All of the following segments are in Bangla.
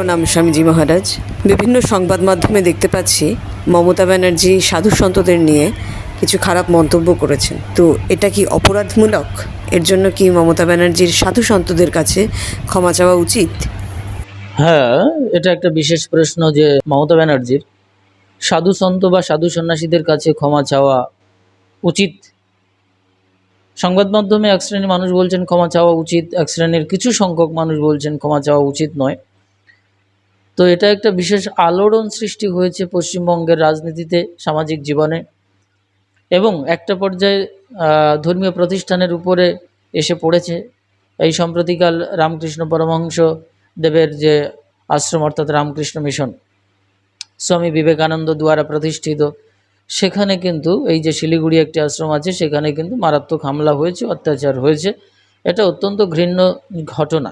প্রণাম স্বামীজি মহারাজ। বিভিন্ন সংবাদ মাধ্যমে দেখতে পাচ্ছি মমতা ব্যানার্জি সাধু সন্তদের নিয়ে কিছু খারাপ মন্তব্য করেছেন। তো এটা কি অপরাধমূলক? এর জন্য কি মমতা ব্যানার্জির সাধু সন্তদের কাছে ক্ষমা চাওয়া উচিত? হ্যাঁ এটা একটা বিশেষ প্রশ্ন যে মমতা ব্যানার্জির সাধু সন্ত বা সাধু সন্ন্যাসীদের কাছে ক্ষমা চাওয়া উচিত। সংবাদ মাধ্যমে এক শ্রেণির মানুষ বলছেন ক্ষমা চাওয়া উচিত, এক শ্রেণির কিছু সংখ্যক মানুষ বলছেন ক্ষমা চাওয়া উচিত নয়। তো এটা একটা বিশেষ আলোড়ন সৃষ্টি হয়েছে পশ্চিমবঙ্গের রাজনীতিতে, সামাজিক জীবনে। এবং একটা পর্যায়ে ধর্মীয় প্রতিষ্ঠানের উপরে এসে পড়েছে। এই সম্প্রতিকাল রামকৃষ্ণ পরমহংস দেবের যে আশ্রম, অর্থাৎ রামকৃষ্ণ মিশন, স্বামী বিবেকানন্দ দ্বারা প্রতিষ্ঠিত, সেখানে কিন্তু এই যে শিলিগুড়ি একটি আশ্রম আছে, সেখানে কিন্তু মারাত্মক হামলা হয়েছে, অত্যাচার হয়েছে। এটা অত্যন্ত ঘৃণ্য ঘটনা।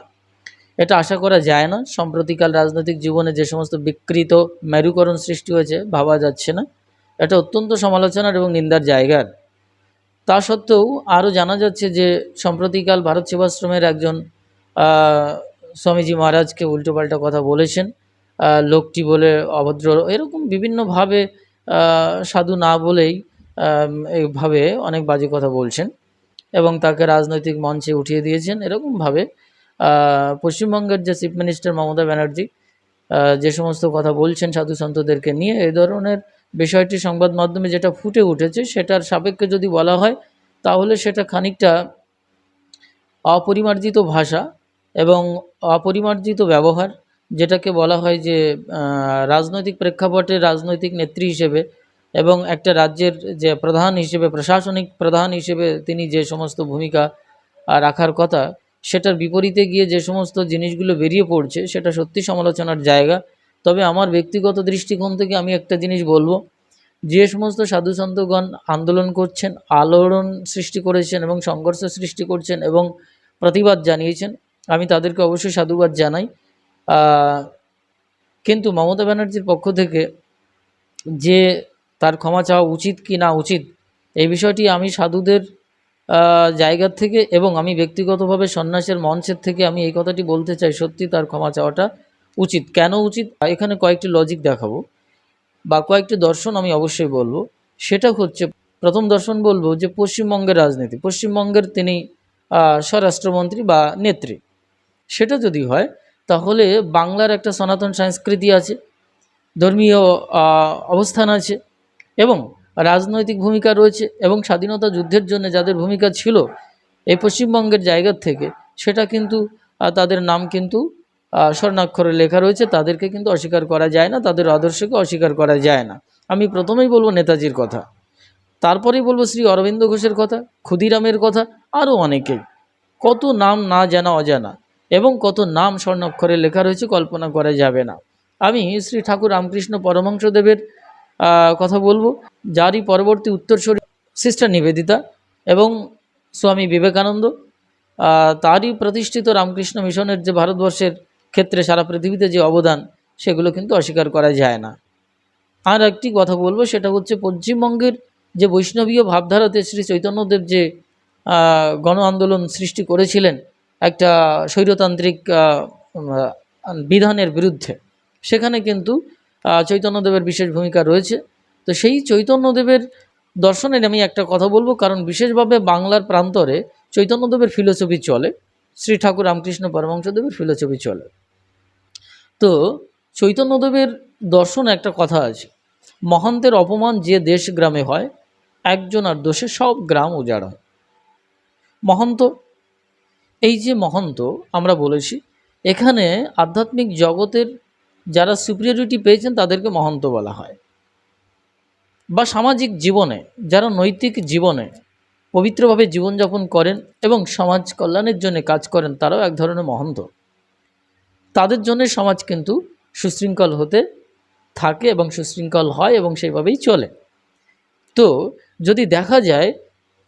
এটা আশা করা যায় না। সম্প্রতিকাল রাজনৈতিক জীবনে যে সমস্ত বিকৃত মেরুকরণ সৃষ্টি হয়েছে, ভাবা যাচ্ছে না। এটা অত্যন্ত সমালোচনার এবং নিন্দার জায়গার। তা সত্ত্বেও আরও জানা যাচ্ছে যে সম্প্রতিকাল ভারত সেবাশ্রমের একজন স্বামীজি মহারাজকে উল্টোপাল্টা কথা বলেছেন। লোকটি বলে অভদ্র। এরকম বিভিন্নভাবে সাধু না বলেই এইভাবে অনেক বাজে কথা বলছেন এবং তাকে রাজনৈতিক মঞ্চে উঠিয়ে দিয়েছেন। এরকমভাবে পশ্চিমবঙ্গের যে চিফ মিনিস্টার মমতা ব্যানার্জি যে সমস্ত কথা বলছেন সাধু সন্তদেরকে নিয়ে, এই ধরনের বিষয়টি সংবাদ মাধ্যমে যেটা ফুটে উঠেছে, সেটার সাপেক্ষে যদি বলা হয়, তাহলে সেটা খানিকটা অপরিমার্জিত ভাষা এবং অপরিমার্জিত ব্যবহার, যেটাকে বলা হয় যে রাজনৈতিক প্রেক্ষাপটে রাজনৈতিক নেত্রী হিসেবে এবং একটা রাজ্যের যে প্রধান হিসেবে, প্রশাসনিক প্রধান হিসেবে তিনি যে সমস্ত ভূমিকা রাখার কথা সেটার বিপরীতে গিয়ে যে সমস্ত জিনিসগুলো বেরিয়ে পড়ছে, সেটা সত্যি সমালোচনার জায়গা। তবে আমার ব্যক্তিগত দৃষ্টিকোণ থেকে আমি একটা জিনিস বলব, যে সমস্ত সাধু সন্তগণ আন্দোলন করছেন, আলোড়ন সৃষ্টি করেছেন এবং সংঘর্ষ সৃষ্টি করছেন এবং প্রতিবাদ জানিয়েছেন, আমি তাদেরকে অবশ্যই সাধুবাদ জানাই। কিন্তু মমতা ব্যানার্জির পক্ষ থেকে যে তার ক্ষমা চাওয়া উচিত কি না উচিত, এই বিষয়টি আমি সাধুদের জায়গার থেকে এবং আমি ব্যক্তিগতভাবে সন্ন্যাসের মঞ্চের থেকে আমি এই কথাটি বলতে চাই, সত্যি তার ক্ষমা চাওয়াটা উচিত। কেন উচিত? এখানে কয়েকটি লজিক দেখাবো বা কয়েকটি দর্শন আমি অবশ্যই বলব। সেটা হচ্ছে, প্রথম দর্শন বলব যে পশ্চিমবঙ্গের রাজনীতি। পশ্চিমবঙ্গের তিনি স্বরাষ্ট্রমন্ত্রী বা নেত্রী। সেটা যদি হয়, তাহলে বাংলার একটা সনাতন সংস্কৃতি আছে, ধর্মীয় অবস্থান আছে এবং রাজনৈতিক ভূমিকা রয়েছে এবং স্বাধীনতা যুদ্ধের জন্য যাদের ভূমিকা ছিল এই পশ্চিমবঙ্গের জায়গার থেকে, সেটা কিন্তু তাদের নাম কিন্তু স্বর্ণাক্ষরে লেখা রয়েছে, তাদেরকে কিন্তু অস্বীকার করা যায় না, তাদের আদর্শকে অস্বীকার করা যায় না। আমি প্রথমেই বলব নেতাজির কথা। তারপরেই বলব শ্রী অরবিন্দ ঘোষের কথা, ক্ষুদিরামের কথা আরও অনেকেই কত নাম না জানা অজানা এবং কত নাম স্বর্ণাক্ষরে লেখা রয়েছে, কল্পনা করা যাবে না। আমি শ্রী ঠাকুর রামকৃষ্ণ পরমহংসদেবের কথা বলব। যারই পরবর্তী উত্তরসূরি সিস্টার নিবেদিতা এবং স্বামী বিবেকানন্দ তারই প্রতিষ্ঠিত রামকৃষ্ণ মিশনের যে ভারতবর্ষের ক্ষেত্রে সারা পৃথিবীতে যে অবদান, সেগুলো কিন্তু অস্বীকার করা যায় না। আর একটি কথা বলব, সেটা হচ্ছে পশ্চিমবঙ্গের যে বৈষ্ণবীয় ভাবধারাতে শ্রী চৈতন্যদেব যে গণ আন্দোলন সৃষ্টি করেছিলেন, একটা স্বৈরতান্ত্রিক বিধানের বিরুদ্ধে, সেখানে কিন্তু চৈতন্যদেবের বিশেষ ভূমিকা রয়েছে। তো সেই চৈতন্যদেবের দর্শনের আমি একটা কথা বলব, কারণ বিশেষভাবে বাংলার প্রান্তরে চৈতন্যদেবের ফিলোসফি চলে, শ্রী ঠাকুর রামকৃষ্ণ পরমহংসদেবের ফিলোসফি চলে। তো চৈতন্যদেবের দর্শন একটা কথা আছে, মহান্তের অপমান যে দেশ গ্রামে হয়, একজন আর দোষে সব গ্রাম উজাড় হয়। মহন্ত, এই যে মহন্ত, আমরা বলেছি, এখানে আধ্যাত্মিক জগতের যারা সুপিরিয়রিটি পেয়েছেন তাদেরকে মহন্ত বলা হয়। বা সামাজিক জীবনে, যারা নৈতিক জীবনে পবিত্রভাবে জীবনযাপন করেন এবং সমাজ কল্যাণের জন্য কাজ করেন, তারাও এক ধরনের মহন্ত। তাদের জন্য সমাজ কিন্তু সুশৃঙ্খল হতে থাকে এবং সুশৃঙ্খল হয় এবং সেইভাবেই চলে। তো যদি দেখা যায়,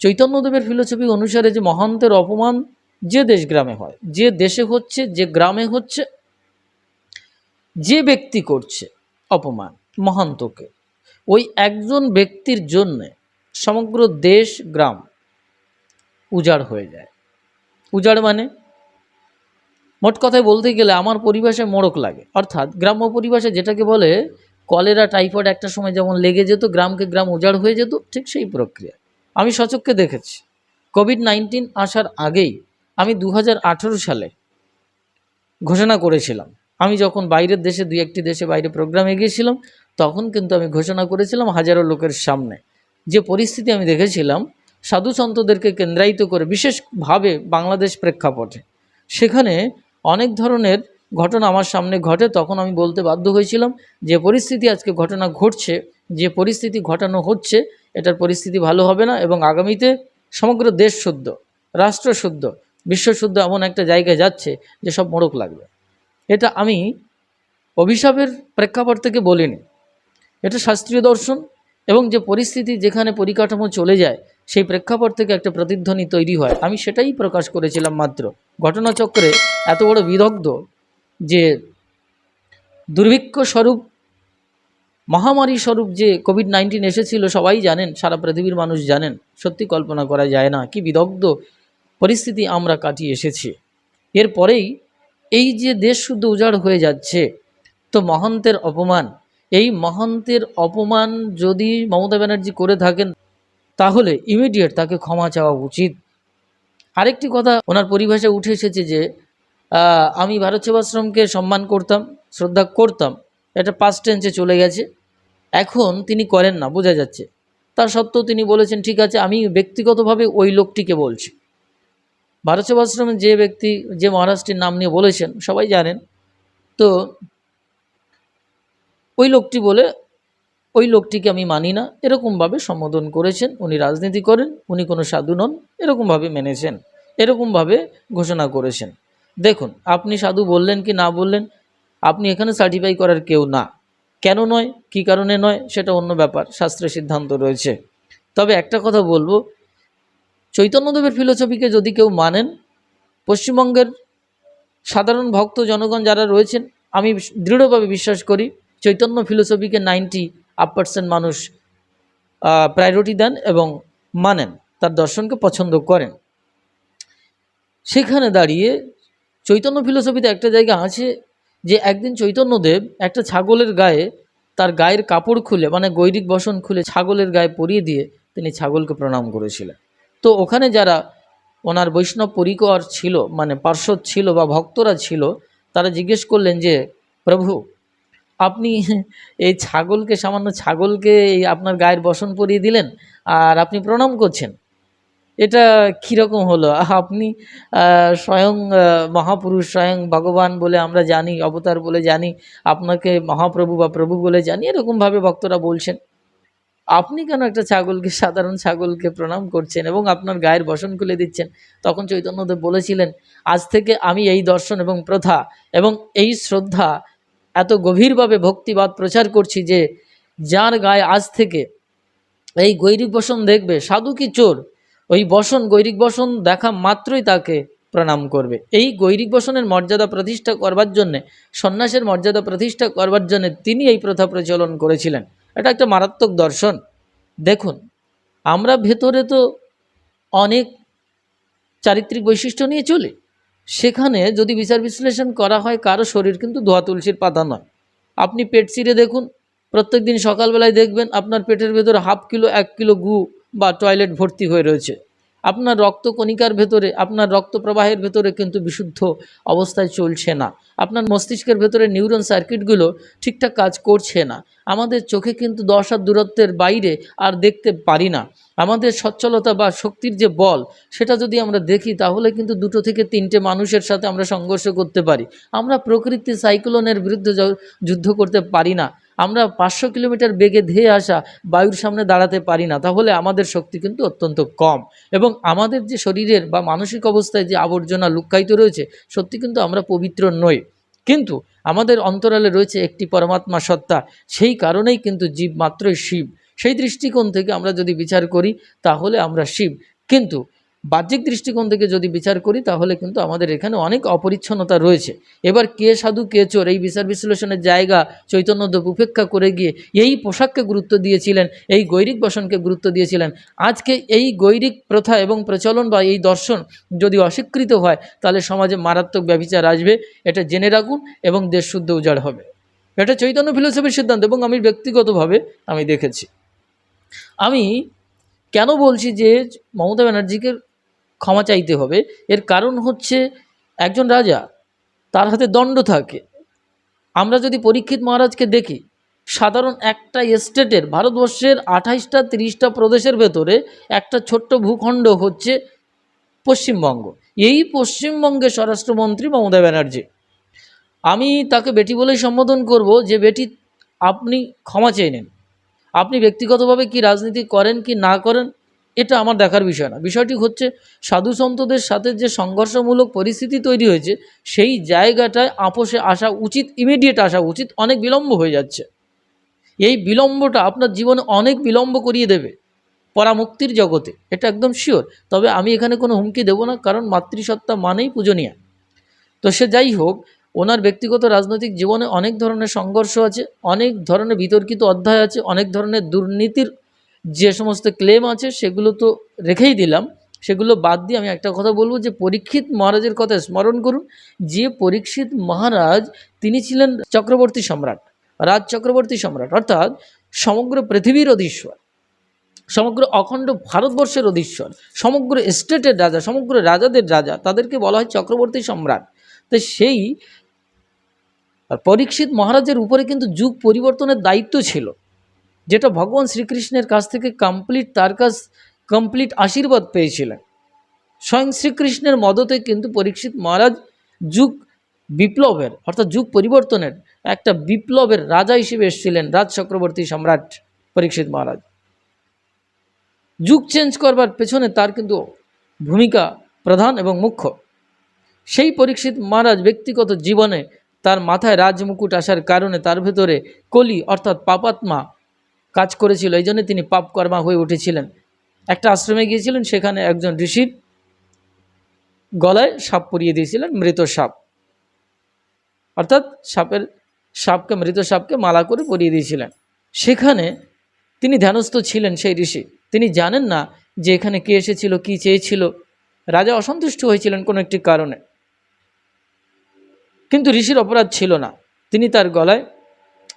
চৈতন্যদেবের ফিলোসফি অনুসারে যে মহান্তের অপমান যে দেশ গ্রামে হয়, যে দেশে হচ্ছে, যে গ্রামে হচ্ছে যে ব্যক্তি করছে অপমান, মহান্তকে, ওই একজন ব্যক্তির জন্যে সমগ্র দেশ, গ্রাম উজাড় হয়ে যায়। উজাড় মানে? মোট কথায় বলতে গেলে আমার পরিবেশে মোড়ক লাগে। অর্থাৎ গ্রাম্য পরিবেশে যেটাকে বলে, কলেরা, টাইফয়েড একটা সময় যেমন লেগে যেত, গ্রামকে গ্রাম উজাড় হয়ে যেত, ঠিক সেই প্রক্রিয়া। আমি সচক্ষে দেখেছি, কোভিড নাইন্টিন আসার আগেই আমি দু হাজার আঠেরো সালে ঘোষণা করেছিলাম আমি যখন বাইরের দেশে, দুই একটি দেশে বাইরে প্রোগ্রামে গিয়েছিলাম, তখন কিন্তু আমি ঘোষণা করেছিলাম হাজারো লোকের সামনে। যে পরিস্থিতি আমি দেখেছিলাম, সাধু সন্তদেরকে কেন্দ্রায়িত করে বিশেষভাবে বাংলাদেশ প্রেক্ষাপটে। সেখানে অনেক ধরনের ঘটনা আমার সামনে ঘটে, তখন আমি বলতে বাধ্য হয়েছিলাম যে পরিস্থিতি আজকে ঘটনা ঘটছে, যে পরিস্থিতি ঘটানো হচ্ছে, এটার পরিস্থিতি ভালো হবে না এবং আগামীতে সমগ্র দেশ শুদ্ধ, রাষ্ট্র শুদ্ধ, বিশ্ব শুদ্ধ এমন একটা জায়গায় যাচ্ছে যে সব মোড়ক লাগবে। এটা আমি অভিশাপের প্রেক্ষাপট থেকে বলিনি। এটা শাস্ত্রীয় দর্শন এবং যে পরিস্থিতি যেখানে পরিকাঠামো চলে যায়, সেই প্রেক্ষাপট থেকে একটা প্রতিধ্বনি তৈরি হয়। আমি সেটাই প্রকাশ করেছিলাম মাত্র। ঘটনাচক্রে এত বড় বিদগ্ধ যে দুর্ভিক্ষ স্বরূপ মহামারী স্বরূপ যে কোভিড নাইন্টিন এসেছিল, সবাই জানেন, সারা পৃথিবীর মানুষ জানেন, সত্যি কল্পনা করা যায় না কি বিদগ্ধ পরিস্থিতি আমরা কাটিয়ে এসেছি। এরপরেই এই যে দেশ শুদ্ধ উজাড় হয়ে যাচ্ছে, তো মহন্তের অপমান। এই মহন্তের অপমান যদি মমতা ব্যানার্জি করে থাকেন, তাহলে ইমিডিয়েট তাকে ক্ষমা চাওয়া উচিত। আরেকটি কথা, ওনার পরিভাষা উঠে এসেছে যে আমি ভারত সেবাশ্রমকে সম্মান করতাম, শ্রদ্ধা করতাম, এটা পাস্ট টেন্সে চলে গেছে। এখন তিনি করেন না, বোঝা যাচ্ছে। তার সত্ত্বেও তিনি বলেছেন, ঠিক আছে, আমি ব্যক্তিগতভাবে ওই লোকটিকে বলছি। ভারত সেবাশ্রমের যে ব্যক্তি, যে মহারাষ্ট্রের নাম নিয়ে বলেছেন, সবাই জানেন। তো ওই লোকটি বলে, ওই লোকটিকে আমি মানি না। এরকমভাবে সম্বোধন করেছেন। উনি রাজনীতি করেন, উনি কোনো সাধু নন, এরকমভাবে মেনেছেন, এরকমভাবে ঘোষণা করেছেন। দেখুন, আপনি সাধু বললেন কি না বললেন, আপনি এখানে সার্টিফাই করার কেউ না। কেন নয়? কী কারণে নয়? সেটা অন্য ব্যাপার। শাস্ত্রের সিদ্ধান্ত রয়েছে। তবে একটা কথা বলব চৈতন্যদেবের ফিলোসফিকে যদি কেউ মানেন, পশ্চিমবঙ্গের সাধারণ ভক্ত জনগণ যারা রয়েছেন, আমি দৃঢ়ভাবে বিশ্বাস করি চৈতন্য ফিলোসফিকে নাইনটি আপ পার্সেন্ট মানুষ প্রায়োরিটি দেন এবং মানেন, তার দর্শনকে পছন্দ করেন। সেখানে দাঁড়িয়ে চৈতন্য ফিলোসফিতে একটা জায়গা আছে যে একদিন চৈতন্যদেব একটা ছাগলের গায়ে তার গায়ের কাপড় খুলে মানে গৈরিক বসন খুলে ছাগলের গায়ে পরিয়ে দিয়ে তিনি ছাগলকে প্রণাম করেছিলেন। তো ওখানে যারা ওনার বৈষ্ণব পরিকর ছিল মানে পার্শ্বদ ছিল বা ভক্তরা ছিল, তারা জিজ্ঞেস করলেন যে, প্রভু, আপনি এই ছাগলকে, সামান্য ছাগলকে এই আপনার গায়ের বসন পরিয়ে দিলেন আর আপনি প্রণাম করছেন। এটা কীরকম হলো? আপনি স্বয়ং মহাপুরুষ, স্বয়ং ভগবান বলে আমরা জানি, অবতার বলে জানি, আপনাকে মহাপ্রভু বা প্রভু বলে জানি, এরকমভাবে ভক্তরা বলছেন। আপনি কেন একটা ছাগলকে, সাধারণ ছাগলকে প্রণাম করছেন এবং আপনার গায়ের বসন খুলে দিচ্ছেন? তখন চৈতন্যদেব বলেছিলেন, আজ থেকে আমি এই দর্শন এবং প্রথা এবং এই শ্রদ্ধা এত গভীরভাবে ভক্তিবাদ প্রচার করছি যে যার গায়ে আজ থেকে এই গৈরিক বসন দেখবে, সাধু কি চোর? ওই বসন, গৈরিক বসন দেখা মাত্রই তাকে প্রণাম করবে। এই গৈরিক বসনের মর্যাদা প্রতিষ্ঠা করবার জন্যে, সন্ন্যাসের মর্যাদা প্রতিষ্ঠা করবার জন্যে তিনি এই প্রথা প্রচলন করেছিলেন। এটা একটা মারাত্মক দর্শন। দেখুন, আমরা ভেতরে তো অনেক চারিত্রিক বৈশিষ্ট্য নিয়ে চলি। সেখানে যদি বিচার বিশ্লেষণ করা হয় কারও শরীর, কিন্তু ধোয়া তুলসীর পাতা নয়। আপনি পেট চিরে দেখুন প্রত্যেক দিন সকালবেলায় দেখবেন আপনার পেটের ভেতরে হাফ কিলো, এক কিলো গু বা টয়লেট ভর্তি হয়ে রয়েছে। আপনার রক্ত কণিকার ভেতরে, আপনার রক্ত প্রবাহের ভেতরে কিন্তু বিশুদ্ধ অবস্থায় চলছে না। আপনার মস্তিষ্কের ভেতরে নিউরন সার্কিটগুলো ঠিকঠাক কাজ করছে না। আমাদের চোখে কিন্তু দশ হাত দূরত্বের বাইরে আর দেখতে পারি না। আমাদের সচ্ছলতা বা শক্তির যে বল, সেটা যদি আমরা দেখি, তাহলে কিন্তু দুটো থেকে তিনটে মানুষের সাথে আমরা সংঘর্ষ করতে পারি। আমরা প্রকৃতি সাইক্লোনের বিরুদ্ধে যুদ্ধ করতে পারি না। আমরা পাঁচশো কিলোমিটার বেগে ধেয়ে আসা বায়ুর সামনে দাঁড়াতে পারি না, তাহলে আমাদের শক্তি কিন্তু অত্যন্ত কম। এবং আমাদের যে শরীরের বা মানসিক অবস্থায় যে আবর্জনা লুক্কায়িত রয়েছে, সত্যি কিন্তু আমরা পবিত্র নই। কিন্তু আমাদের অন্তরালে রয়েছে একটি পরমাত্মা সত্তা, সেই কারণেই কিন্তু জীব মাত্রই শিব। সেই দৃষ্টিকোণ থেকে আমরা যদি বিচার করি, তাহলে আমরা শিব। কিন্তু বাহ্যিক দৃষ্টিকোণ থেকে যদি বিচার করি, তাহলে কিন্তু আমাদের এখানে অনেক অপরিচ্ছন্নতা রয়েছে। এবার কে সাধু, কে চোর, এই বিচার বিশ্লেষণের জায়গা চৈতন্যদেব উপেক্ষা করে গিয়ে এই পোশাককে গুরুত্ব দিয়েছিলেন, এই গৈরিক বসনকে গুরুত্ব দিয়েছিলেন। আজকে এই গৈরিক প্রথা এবং প্রচলন বা এই দর্শন যদি অস্বীকৃত হয়, তাহলে সমাজে মারাত্মক ব্যবিচার আসবে। এটা জেনে রাখুন এবং দেশ শুদ্ধ উজাড় হবে। এটা চৈতন্য ফিলোসফির সিদ্ধান্ত এবং আমি ব্যক্তিগতভাবে আমি দেখেছি। আমি কেন বলছি যে মমতা ব্যানার্জিকে ক্ষমা চাইতে হবে। এর কারণ হচ্ছে একজন রাজা, তার হাতে দণ্ড থাকে। আমরা যদি পরীক্ষিত মহারাজকে দেখি, সাধারণ একটা স্টেটের ভারতবর্ষের আঠাইশটা, তিরিশটা প্রদেশের ভেতরে একটা ছোট্ট ভূখণ্ড হচ্ছে পশ্চিমবঙ্গ। এই পশ্চিমবঙ্গের স্বরাষ্ট্রমন্ত্রী মমতা ব্যানার্জি। আমি তাকে বেটি বলেই সম্বোধন করব যে, বেটি, আপনি ক্ষমা চেয়ে নেন। আপনি ব্যক্তিগতভাবে কি রাজনীতি করেন কি না করেন? এটা আমার দেখার বিষয় না। বিষয়টি হচ্ছে সাধু সন্তদের সাথে যে সংঘর্ষমূলক পরিস্থিতি তৈরি হয়েছে, সেই জায়গাটায় আপোষে আসা উচিত ইমিডিয়েট আসা উচিত অনেক বিলম্ব হয়ে যাচ্ছে। এই বিলম্বটা আপনার জীবনে অনেক বিলম্ব করিয়ে দেবে পরামুক্তির জগতে, এটা একদম শিওর তবে আমি এখানে কোনো হুমকি দেবো না, কারণ মাতৃসত্তা মানেই পূজনীয়। তো সে যাই হোক, ওনার ব্যক্তিগত রাজনৈতিক জীবনে অনেক ধরনের সংঘর্ষ আছে, অনেক ধরনের বিতর্কিত অধ্যায় আছে, অনেক ধরনের দুর্নীতির যে সমস্ত ক্লেম আছে সেগুলো তো রেখেই দিলাম। সেগুলো বাদ দিয়ে আমি একটা কথা বলব যে পরীক্ষিত মহারাজের কথা স্মরণ করুন, যে পরীক্ষিত মহারাজ তিনি ছিলেন চক্রবর্তী সম্রাট, রাজ চক্রবর্তী সম্রাট। অর্থাৎ সমগ্র পৃথিবীর অধীশ্বর, সমগ্র অখণ্ড ভারতবর্ষের অধীশ্বর, সমগ্র স্টেটের রাজা, সমগ্র রাজাদের রাজা, তাদেরকে বলা হয় চক্রবর্তী সম্রাট। তো সেই পরীক্ষিত মহারাজের উপরে কিন্তু যুগ পরিবর্তনের দায়িত্ব ছিল। যেটা ভগবান শ্রীকৃষ্ণের কাছ থেকে কমপ্লিট তার কাছ কমপ্লিট আশীর্বাদ পেয়েছিলেন। স্বয়ং শ্রীকৃষ্ণের মদতে কিন্তু পরীক্ষিত মহারাজ যুগ বিপ্লবের, অর্থাৎ যুগ পরিবর্তনের একটা বিপ্লবের রাজা হিসেবে এসেছিলেন রাজ চক্রবর্তী সম্রাট পরীক্ষিত মহারাজ। যুগ চেঞ্জ করবার পেছনে তার কিন্তু ভূমিকা প্রধান এবং মুখ্য। সেই পরীক্ষিত মহারাজ ব্যক্তিগত জীবনে তার মাথায় রাজমুকুট আসার কারণে তার ভেতরে কলি, অর্থাৎ পাপাত্মা কাজ করেছিল, এই জন্য তিনি পাপকর্মা হয়ে উঠেছিলেন। একটা আশ্রমে গিয়েছিলেন, সেখানে একজন ঋষির গলায় সাপ পরিয়ে দিয়েছিলেন, মৃত সাপ। অর্থাৎ সাপের, সাপকে, মৃত সাপকে মালা করে পরিয়ে দিয়েছিলেন। সেখানে তিনি ধ্যানস্থ ছিলেন সেই ঋষি। তিনি জানেন না যে এখানে কে এসেছিল, কি চেয়েছিল। রাজা অসন্তুষ্ট হয়েছিলেন কোনো একটি কারণে। কিন্তু ঋষির অপরাধ ছিল না। তিনি তার গলায়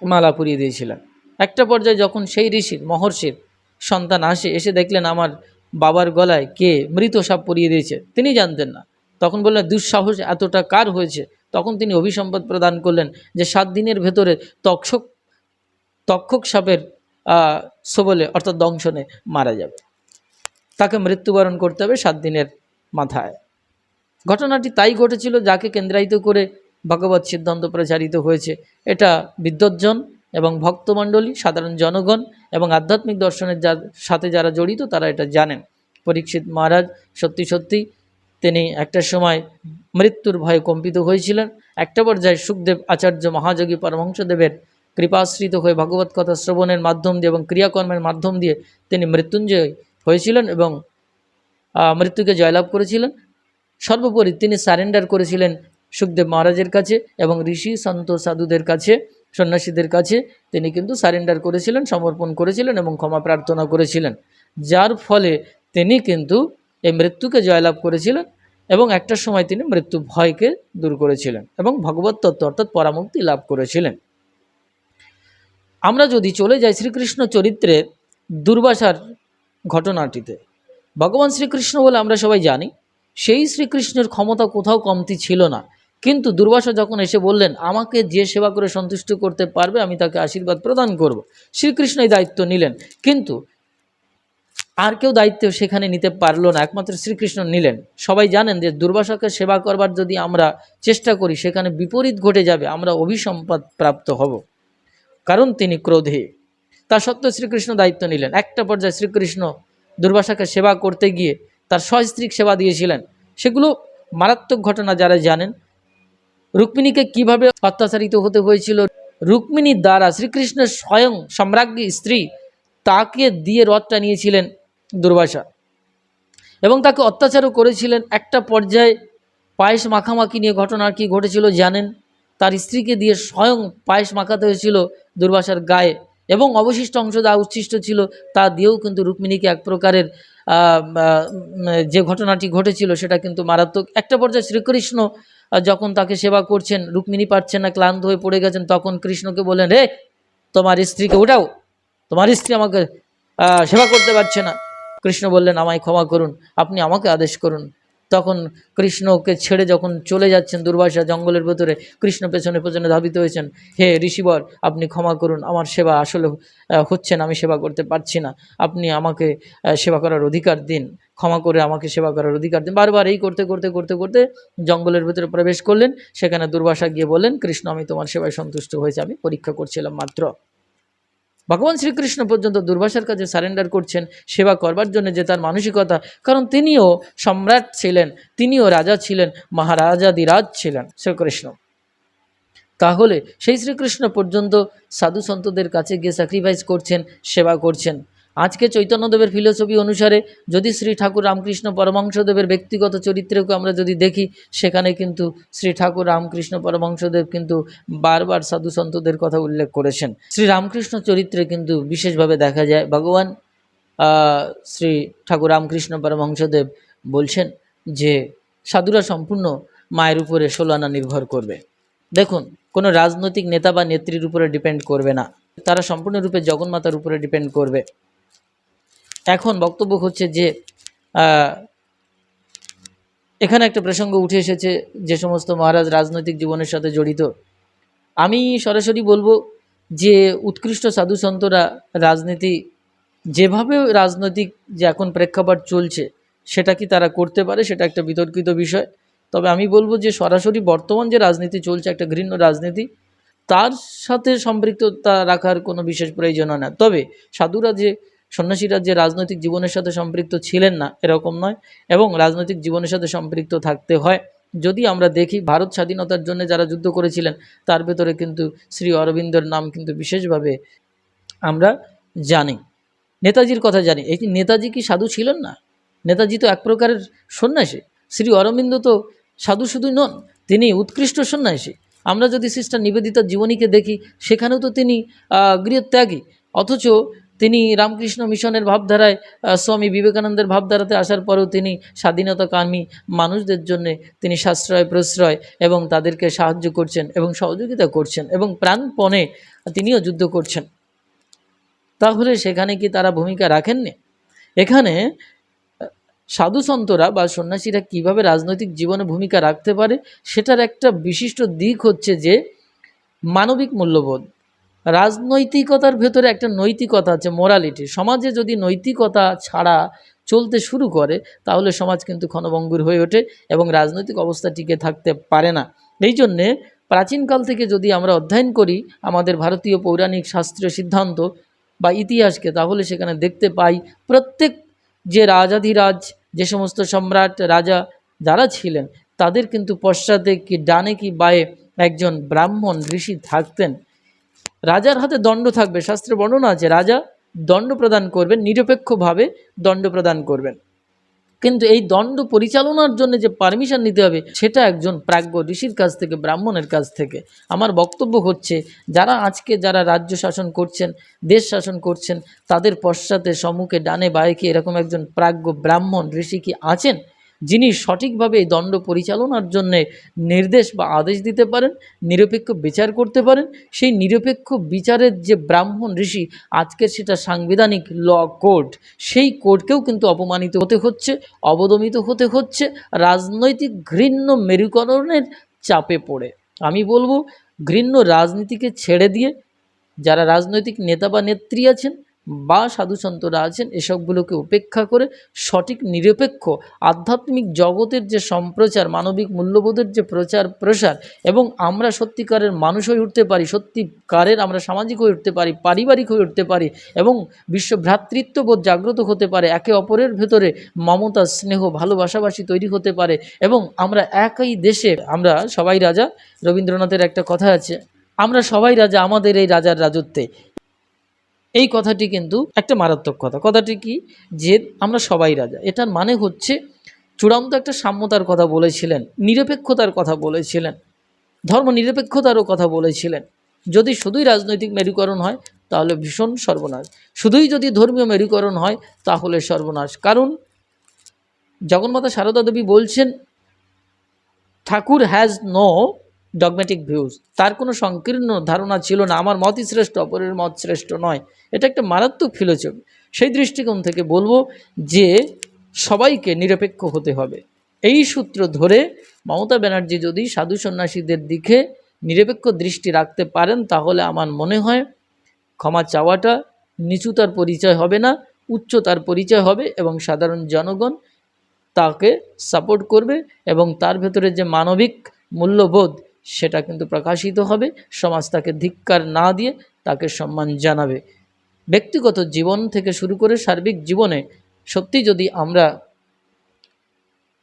মালা পরিয়ে দিয়েছিলেন। একটা পর্যায়ে যখন সেই ঋষির, মহর্ষির সন্তান আসে, এসে দেখলেন আমার বাবার গলায় কে মৃত সাপ পরিয়ে দিয়েছে, তিনি জানতেন না। তখন বললেন, দুঃসাহস এতটা কার হয়েছে? তখন তিনি অভিসম্পদ প্রদান করলেন যে, সাত দিনের ভেতরে তক্ষক তক্ষক সাপের সবলে, অর্থাৎ দংশনে মারা যাবে। তাকে মৃত্যুবরণ করতে হবে সাত দিনের মাথায়। ঘটনাটি তাই ঘটেছিল, যাকে কেন্দ্রায়িত করে ভগবত সিদ্ধান্ত প্রচারিত হয়েছে। এটা বিদ্বজ্জন এবং ভক্তমণ্ডলী, সাধারণ জনগণ এবং আধ্যাত্মিক দর্শনের যার সাথে যারা জড়িত, তারা এটা জানেন। পরীক্ষিত মহারাজ সত্যি সত্যি তিনি একটা সময় মৃত্যুর ভয়ে কম্পিত হয়েছিলেন। একটা পর্যায়ে সুখদেব আচার্য মহাযোগী পরমহংসদেবের কৃপাশ্রিত হয়ে ভগবত কথা শ্রবণের মাধ্যম দিয়ে এবং ক্রিয়াকর্মের মাধ্যম দিয়ে তিনি মৃত্যুঞ্জয় হয়েছিলেন এবং মৃত্যুকে জয়লাভ করেছিলেন। সর্বোপরি তিনি সারেন্ডার করেছিলেন সুখদেব মহারাজের কাছে এবং ঋষি সন্ত সাধুদের কাছে। সন্ন্যাসীদের কাছে তিনি কিন্তু সারেন্ডার করেছিলেন, সমর্পণ করেছিলেন এবং ক্ষমা প্রার্থনা করেছিলেন। যার ফলে তিনি কিন্তু এই মৃত্যুকে জয়লাভ করেছিলেন এবং একটা সময় তিনি মৃত্যু ভয়কে দূর করেছিলেন এবং ভগবত তত্ত্ব অর্থাৎ পরামুক্তি লাভ করেছিলেন। আমরা যদি চলে যাই শ্রীকৃষ্ণ চরিত্রে দুর্বাসার ঘটনাটিতে। ভগবান শ্রীকৃষ্ণ বলে আমরা সবাই জানি, সেই শ্রীকৃষ্ণের ক্ষমতা কোথাও কমতি ছিল না। কিন্তু দুর্বাসা যখন এসে বললেন, আমাকে যে সেবা করে সন্তুষ্ট করতে পারবে, আমি তাকে আশীর্বাদ প্রদান করব। শ্রীকৃষ্ণ এই দায়িত্ব নিলেন। কিন্তু আর কেউ দায়িত্ব সেখানে নিতে পারল না, একমাত্র শ্রীকৃষ্ণ নিলেন। সবাই জানেন যে দুর্বাসাকে সেবা করবার যদি আমরা চেষ্টা করি, সেখানে বিপরীত ঘটে যাবে, আমরা অভিসম্পাদ প্রাপ্ত হব। কারণ তিনি ক্রোধে। তা সত্ত্বেও শ্রীকৃষ্ণ দায়িত্ব নিলেন। একটা পর্যায়ে শ্রীকৃষ্ণ দুর্বাসাকে সেবা করতে গিয়ে তার সস্ত্রীক সেবা দিয়েছিলেন। সেগুলো মারাত্মক ঘটনা যারা জানেন রুক্মিণীকে কীভাবে অত্যাচারিত হতে হয়েছিল? রুক্মিণীর দ্বারা শ্রীকৃষ্ণের স্বয়ং সম্রাজ্ঞী স্ত্রী তাকে দিয়ে রথটা নিয়েছিলেন দুর্বাসা এবং তাকে অত্যাচারও করেছিলেন। একটা পর্যায়ে পায়েস মাখামাখি নিয়ে ঘটনা কি ঘটেছিল জানেন? তার স্ত্রীকে দিয়ে স্বয়ং পায়েস মাখাতে হয়েছিল দুর্বাসার গায়ে এবং অবশিষ্ট অংশ যা উচ্ছিষ্ট ছিল তা দিয়েও কিন্তু রুক্মিণীকে এক প্রকারের যে ঘটনাটি ঘটেছিল সেটা কিন্তু মারাত্মক। একটা পর্যায়ে শ্রীকৃষ্ণ যখন তাকে সেবা করছেন, রুক্মিণী পারছেন না, ক্লান্ত হয়ে পড়ে গেছেন, তখন কৃষ্ণকে বলেন রে, তোমার স্ত্রীকে উঠাও। তোমার স্ত্রী আমাকে সেবা করতে পারছে না। কৃষ্ণ বললেন, আমায় ক্ষমা করুন। আপনি আমাকে আদেশ করুন। তখন কৃষ্ণকে ছেড়ে যখন চলে যাচ্ছেন দুর্বাসা জঙ্গলের ভেতরে কৃষ্ণ পেছনে পেছনে ধাবিত হয়েছেন হে ঋষিবর আপনি ক্ষমা করুন আমার সেবা আসলে আহ, হচ্ছে না আমি সেবা করতে পারছি না। আপনি আমাকে সেবা করার অধিকার দিন ক্ষমা করে আমাকে সেবা করার অধিকার দিন। বারবার এই করতে করতে করতে করতে জঙ্গলের ভেতরে প্রবেশ করলেন। সেখানে দুর্বাসা গিয়ে বললেন কৃষ্ণ আমি তোমার সেবায় সন্তুষ্ট হয়েছে আমি পরীক্ষা করছিলাম মাত্র। ভগবান শ্রীকৃষ্ণ পর্যন্ত দুর্ভাষার কাছে সারেন্ডার করছেন, সেবা করবার জন্য যে তার মানসিকতা, কারণ তিনিও সম্রাট ছিলেন, তিনিও রাজা ছিলেন মহারাজাদিরাজ ছিলেন শ্রীকৃষ্ণ। তাহলে সেই শ্রীকৃষ্ণ পর্যন্ত সাধু সন্তদের কাছে গিয়ে স্যাক্রিফাইস করছেন, সেবা করছেন। আজকে চৈতন্যদেবের ফিলোসফি অনুসারে যদি শ্রী ঠাকুর রামকৃষ্ণ পরমহংসদেবের ব্যক্তিগত চরিত্রকে আমরা যদি দেখি, সেখানে কিন্তু শ্রী ঠাকুর রামকৃষ্ণ পরমহংসদেব কিন্তু বারবার সাধু সন্তদের কথা উল্লেখ করেছেন। শ্রী রামকৃষ্ণ চরিত্রে কিন্তু বিশেষভাবে দেখা যায়, ভগবান শ্রী ঠাকুর রামকৃষ্ণ পরমহংসদেব বলছেন যে, সাধুরা সম্পূর্ণ মায়ের উপরে ষোলানা নির্ভর করবে। দেখুন, কোনো রাজনৈতিক নেতা বা নেত্রীর উপরে ডিপেন্ড করবে না। তারা সম্পূর্ণরূপে জগন্মাতার উপরে ডিপেন্ড করবে। এখন বক্তব্য হচ্ছে যে এখানে একটা প্রসঙ্গ উঠে এসেছে যে সমস্ত মহারাজ রাজনৈতিক জীবনের সাথে জড়িত। আমি সরাসরি বলব যে, উৎকৃষ্ট সাধু সন্তরা রাজনীতি, যেভাবে রাজনৈতিক যে এখন প্রেক্ষাপট চলছে, সেটা কি তারা করতে পারে, সেটা একটা বিতর্কিত বিষয়। তবে আমি বলব যে, সরাসরি বর্তমান যে রাজনীতি চলছে, একটা ঘৃণ্য রাজনীতি, তার সাথে সম্পৃক্ততা রাখার কোনো বিশেষ প্রয়োজন না। তবে সাধুরা যে সন্ন্যাসীরা যে রাজনৈতিক জীবনের সাথে সম্পৃক্ত ছিলেন না, এরকম নয়। এবং রাজনৈতিক জীবনের সাথে সম্পৃক্ত থাকতে হয়। যদি আমরা দেখি, ভারত স্বাধীনতার জন্য যারা যুদ্ধ করেছিলেন, তার ভেতরে কিন্তু শ্রী অরবিন্দর নাম কিন্তু বিশেষভাবে আমরা জানি। নেতাজির কথা জানি। এই নেতাজি কি সাধু ছিলেন না? নেতাজি তো এক প্রকারের সন্ন্যাসী। শ্রী অরবিন্দ তো সাধু শুধু নন, তিনি উৎকৃষ্ট সন্ন্যাসী। আমরা যদি সিস্টার নিবেদিতার জীবনীকে দেখি, সেখানেও তো তিনি গৃহত্যাগী। অথচ তিনি রামকৃষ্ণ মিশনের ভাবধারায় স্বামী বিবেকানন্দের ভাবধারাতে আসার পরেও তিনি স্বাধীনতাকামী মানুষদের জন্য তিনি সাশ্রয়, প্রশ্রয় এবং তাদেরকে সাহায্য করছেন এবং সহযোগিতা করছেন এবং প্রাণপণে তিনিও যুদ্ধ করছেন। তাহলে সেখানে কি তারা ভূমিকা রাখেননি? এখানে সাধু সন্তরা বা সন্ন্যাসীরা কীভাবে রাজনৈতিক জীবনে ভূমিকা রাখতে পারে সেটার একটা বিশিষ্ট দিক হচ্ছে যে মানবিক মূল্যবোধ। রাজনৈতিকতার ভেতরে একটা নৈতিকতা আছে মোরালিটি সমাজে যদি নৈতিকতা ছাড়া চলতে শুরু করে, তাহলে সমাজ কিন্তু ক্ষণভঙ্গুর হয়ে ওঠে এবং রাজনৈতিক অবস্থা টিকে থাকতে পারে না। এই জন্যে প্রাচীনকাল থেকে যদি আমরা অধ্যয়ন করি আমাদের ভারতীয় পৌরাণিক শাস্ত্রীয় সিদ্ধান্ত বা ইতিহাসকে, তাহলে সেখানে দেখতে পাই প্রত্যেক যে রাজাধিরাজ, যে সমস্ত সম্রাট, রাজা যারা ছিলেন, তাদের কিন্তু পশ্চাতে কি ডানে কি বায়ে একজন ব্রাহ্মণ ঋষি থাকতেন। রাজার হাতে দণ্ড থাকবে। শাস্ত্রে বর্ণনা আছে, রাজা দণ্ড প্রদান করবেন, নিরপেক্ষভাবে দণ্ড প্রদান করবেন। কিন্তু এই দণ্ড পরিচালনার জন্য যে পারমিশন নিতে হবে, সেটা একজন প্রাজ্ঞ ঋষির কাছ থেকে, ব্রাহ্মণের কাছ থেকে। আমার বক্তব্য হচ্ছে, যারা আজকে যারা রাজ্য শাসন করছেন, দেশ শাসন করছেন, তাদের পশ্চাতে সম্মুখে ডানে বায়ে এরকম একজন প্রাজ্ঞ ব্রাহ্মণ ঋষি কি আছেন? যিনি সঠিকভাবে এই দণ্ড পরিচালনার জন্যে নির্দেশ বা আদেশ দিতে পারেন, নিরপেক্ষ বিচার করতে পারেন, সেই নিরপেক্ষ বিচারের যে ব্রাহ্মণ ঋষি, আজকের সেটা সাংবিধানিক ল কোর্ট, সেই কোর্টকেও কিন্তু অপমানিত হতে হচ্ছে, অবদমিত হতে হচ্ছে, রাজনৈতিক ঘৃণ্য মেরুকরণের চাপে পড়ে। আমি বলব, ঘৃণ্য রাজনীতিকে ছেড়ে দিয়ে যারা রাজনৈতিক নেতা বা নেত্রী আছেন বা সাধুসন্তরা আছেন, এসবগুলোকে উপেক্ষা করে সঠিক, নিরপেক্ষ, আধ্যাত্মিক জগতের যে সম্প্রচার, মানবিক মূল্যবোধের যে প্রচার, প্রসার এবং আমরা সত্যিকারের মানুষ হয়ে উঠতে পারি, সত্যিকারের আমরা সামাজিক হয়ে উঠতে পারি, পারিবারিক হয়ে উঠতে পারি এবং বিশ্ব ভ্রাতৃত্ববোধ জাগ্রত হতে পারে, একে অপরের ভেতরে মমতা, স্নেহ, ভালোবাসাবাসি তৈরি হতে পারে এবং আমরা একই দেশে, আমরা সবাই রাজা, রবীন্দ্রনাথের একটা কথা আছে, আমরা সবাই রাজা, আমাদের এই রাজার রাজত্বে। এই কথাটি কিন্তু একটা মারাত্মক কথা। কথাটি কি? যে আমরা সবাই রাজা। এটার মানে হচ্ছে চূড়ান্ত একটা সাম্যতার কথা বলেছিলেন, নিরপেক্ষতার কথা বলেছিলেন ধর্ম নিরপেক্ষতারও কথা বলেছিলেন। যদি শুধুই রাজনৈতিক মেরুকরণ হয়, তাহলে ভীষণ সর্বনাশ। শুধুই যদি ধর্মীয় মেরুকরণ হয়, তাহলে সর্বনাশ। কারণ জগন্মাতা সারদা দেবী বলছেন, Thakur has no dogmatic views তার কোনো সংকীর্ণ ধারণা ছিল না। আমার মতই শ্রেষ্ঠ, অপরের মত শ্রেষ্ঠ নয়। এটা একটা মারাত্মক ফিলোসফি সেই দৃষ্টিকোণ থেকে বলব যে সবাইকে নিরপেক্ষ হতে হবে। এই সূত্র ধরে মমতা ব্যানার্জি যদি সাধু সন্ন্যাসীদের দিকে নিরপেক্ষ দৃষ্টি রাখতে পারেন, তাহলে আমার মনে হয় ক্ষমা চাওয়াটা নিচুতার পরিচয় হবে না, উচ্চতার পরিচয় হবে এবং সাধারণ জনগণ তাকে সাপোর্ট করবে এবং তার ভেতরে যে মানবিক মূল্যবোধ সেটা কিন্তু প্রকাশিত হবে। সমাজ তাকে ধিক্কার না দিয়ে তাকে সম্মান জানাবে। ব্যক্তিগত জীবন থেকে শুরু করে সার্বিক জীবনে সত্যি যদি আমরা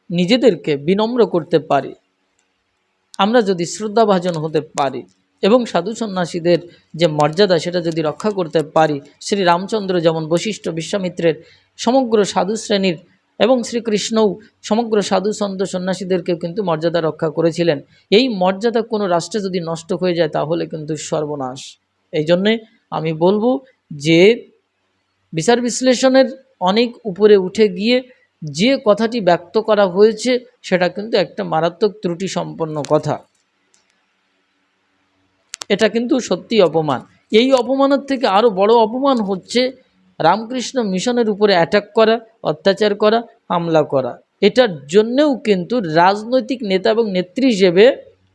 নিজেদেরকে বিনম্র করতে পারি, আমরা যদি শ্রদ্ধাভাজন হতে পারি এবং সাধু সন্ন্যাসীদের যে মর্যাদা সেটা যদি রক্ষা করতে পারি, শ্রী রামচন্দ্র যেমন বশিষ্ঠ বিশ্বামিত্রের সমগ্র সাধু শ্রেণির এবং শ্রীকৃষ্ণও সমগ্র সাধু, সন্ত, সন্ন্যাসীদেরকেও কিন্তু মর্যাদা রক্ষা করেছিলেন। এই মর্যাদা কোনো রাষ্ট্রে যদি নষ্ট হয়ে যায়, তাহলে কিন্তু সর্বনাশ। এই জন্যে আমি বলব যে, বিচার বিশ্লেষণের অনেক উপরে উঠে গিয়ে যে কথাটি ব্যক্ত করা হয়েছে, সেটা কিন্তু একটা মারাত্মক ত্রুটি সম্পন্ন কথা। এটা কিন্তু সত্যি অপমান। এই অপমানের থেকে আরও বড় অপমান হচ্ছে রামকৃষ্ণ মিশনের উপরে অ্যাটাক করা, অত্যাচার করা, হামলা করা। এটার জন্যেও কিন্তু রাজনৈতিক নেতা এবং নেত্রী হিসেবে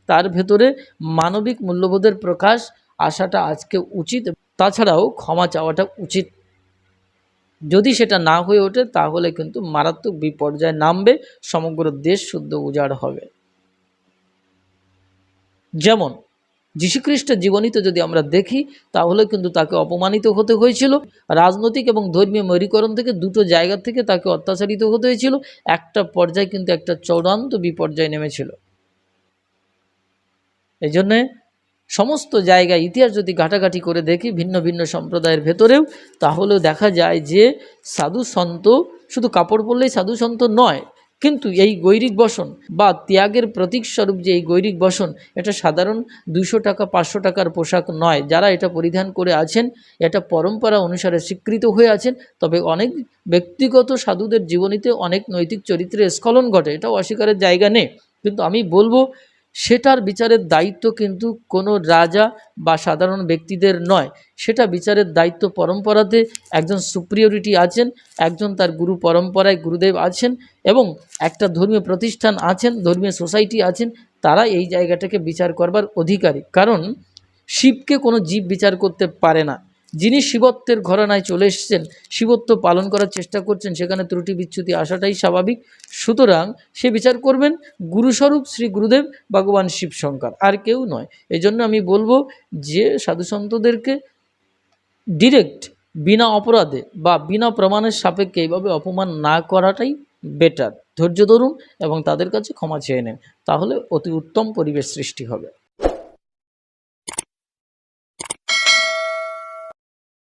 তার ভেতরে মানবিক মূল্যবোধের প্রকাশ আসাটা আজকে উচিত। তাছাড়াও ক্ষমা চাওয়াটা উচিত। যদি সেটা না হয়ে ওঠে, তাহলে কিন্তু মারাত্মক বিপর্যয় নামবে, সমগ্র দেশ শুদ্ধ উজাড় হবে। যেমন যীশুখ্রিস্টের জীবনীতে যদি আমরা দেখি, তাহলে কিন্তু তাকে অপমানিত হতে হয়েছিল। রাজনৈতিক এবং ধর্মীয় মেরুকরণ থেকে দুটো জায়গা থেকে তাকে অত্যাচারিত হতে হয়েছিল। একটা পর্যায়ে কিন্তু একটা চূড়ান্ত বিপর্যয় নেমেছিল। এই জন্যে সমস্ত জায়গায় ইতিহাস যদি ঘাটাঘাটি করে দেখি, ভিন্ন ভিন্ন সম্প্রদায়ের ভেতরেও, তাহলেও দেখা যায় যে সাধু সন্ত শুধু কাপড় পরলেই সাধু সন্ত নয় কিন্তু এই গৈরিক বসন বা ত্যাগের প্রতীক স্বরূপ যে এই গৈরিক বসন, এটা সাধারণ দুশো টাকা, পাঁচশো টাকার পোশাক নয়। যারা এটা পরিধান করে আছেন, এটা পরম্পরা অনুসারে স্বীকৃত হয়ে আছেন। তবে অনেক ব্যক্তিগত সাধুদের জীবনীতে অনেক নৈতিক চরিত্রের স্খলন ঘটে, এটাও অস্বীকারের জায়গা নেই। কিন্তু আমি বলব সেটার বিচারের দায়িত্ব কিন্তু কোনো রাজা বা সাধারণ ব্যক্তিদের নয়। সেটা বিচারের দায়িত্ব পরম্পরাতে একজন সুপ্রিয়রিটি আছেন, একজন তার গুরু পরম্পরায় গুরুদেব আছেন এবং একটা ধর্মীয় প্রতিষ্ঠান আছেন, ধর্মীয় সোসাইটি আছেন তারা এই জায়গাটাকে বিচার করবার অধিকারী। কারণ শিবকে কোনো জীব বিচার করতে পারে না। যিনি শিবত্বের ঘরানায় চলে এসেছেন, শিবত্ব পালন করার চেষ্টা করছেন, সেখানে ত্রুটি বিচ্যুতি আসাটাই স্বাভাবিক। সুতরাং সে বিচার করবেন গুরুস্বরূপ শ্রী গুরুদেব ভগবান শিব শঙ্কর, আর কেউ নয়। এই জন্য আমি বলব যে সাধুসন্তদেরকে ডিরেক্ট বিনা অপরাধে বা বিনা প্রমাণের সাপেক্ষে এইভাবে অপমান না করাটাই বেটার ধৈর্য ধরুন এবং তাদের কাছে ক্ষমা চেয়ে নেন, তাহলে অতি উত্তম পরিবেশ সৃষ্টি হবে।